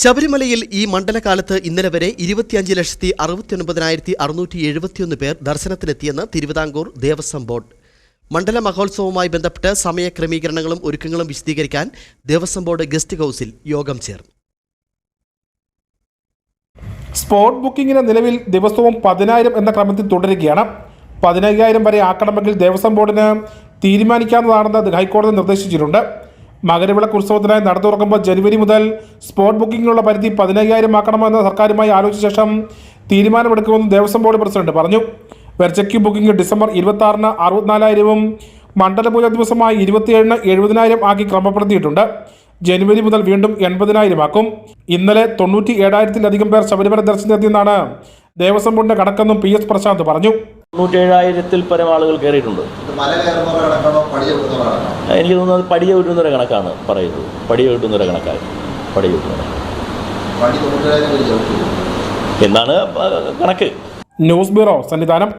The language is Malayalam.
ശബരിമലയിൽ ഈ മണ്ഡലകാലത്ത് ഇന്നലെ വരെ ഇരുപത്തിയഞ്ച് ലക്ഷത്തി അറുപത്തിയൊൻപതിനായിരത്തി അറുന്നൂറ്റി എഴുപത്തിയൊന്ന് പേർ ദർശനത്തിനെത്തിയെന്ന് തിരുവിതാംകൂർ ദേവസ്വം ബോർഡ്. മണ്ഡല മഹോത്സവവുമായി ബന്ധപ്പെട്ട് സമയക്രമീകരണങ്ങളും ഒരുക്കങ്ങളും വിശദീകരിക്കാൻ ദേവസ്വം ബോർഡ് ഗസ്റ്റ് ഹൗസിൽ യോഗം ചേർന്നു. സ്പോട്ട് ബുക്കിംഗിന് നിലവിൽ ദിവസവും പതിനായിരം എന്ന ക്രമത്തിൽ തുടരുകയാണ്. പതിനയ്യായിരം വരെ ആക്കണമെങ്കിൽ ദേവസ്വം ബോർഡിന് തീരുമാനിക്കാവുന്നതാണെന്ന് ഹൈക്കോടതി നിർദ്ദേശിച്ചിട്ടുണ്ട്. മകരവിളക്ക് ഉത്സവത്തിനായി നട തുറക്കുമ്പോൾ ജനുവരി മുതൽ സ്പോട്ട് ബുക്കിങ്ങിനുള്ള പരിധി പതിനയ്യായിരം ആക്കണമെന്ന് സർക്കാരുമായി ആലോചിച്ച ശേഷം തീരുമാനമെടുക്കുമെന്ന് ദേവസ്വം ബോർഡ് പ്രസിഡന്റ് പറഞ്ഞു. വെർച്ചയ്ക്ക് ബുക്കിംഗ് ഡിസംബർ ഇരുപത്തി ആറിന് അറുപത്തിനാലായിരവും മണ്ഡലപൂജ ദിവസമായി ഇരുപത്തിയേഴിന് എഴുപതിനായിരം ആക്കി ക്രമപ്പെടുത്തിയിട്ടുണ്ട്. ജനുവരി മുതൽ വീണ്ടും എൺപതിനായിരം ആക്കും. ഇന്നലെ തൊണ്ണൂറ്റി ഏഴായിരത്തിലധികം പേർ ശബരിമല ദർശനത്തിനെത്തിയെന്നാണ് ദേവസ്വം ബോർഡിന്റെ കണക്കെന്നും പി എസ് പ്രശാന്ത് പറഞ്ഞു. തൊണ്ണൂറ്റേഴായിരത്തിൽ പരം ആളുകൾ കയറിയിട്ടുണ്ട്. എനിക്ക് തോന്നുന്നത് പടിയ ചവിട്ടുന്നൊരു കണക്കാണ് പറയുന്നത്. പടിയ ചവിട്ടുന്നൊരു കണക്കാണ് പടിയ ചവിട്ടി. എന്നാണ് കണക്ക്. News bureau Sannidhanam.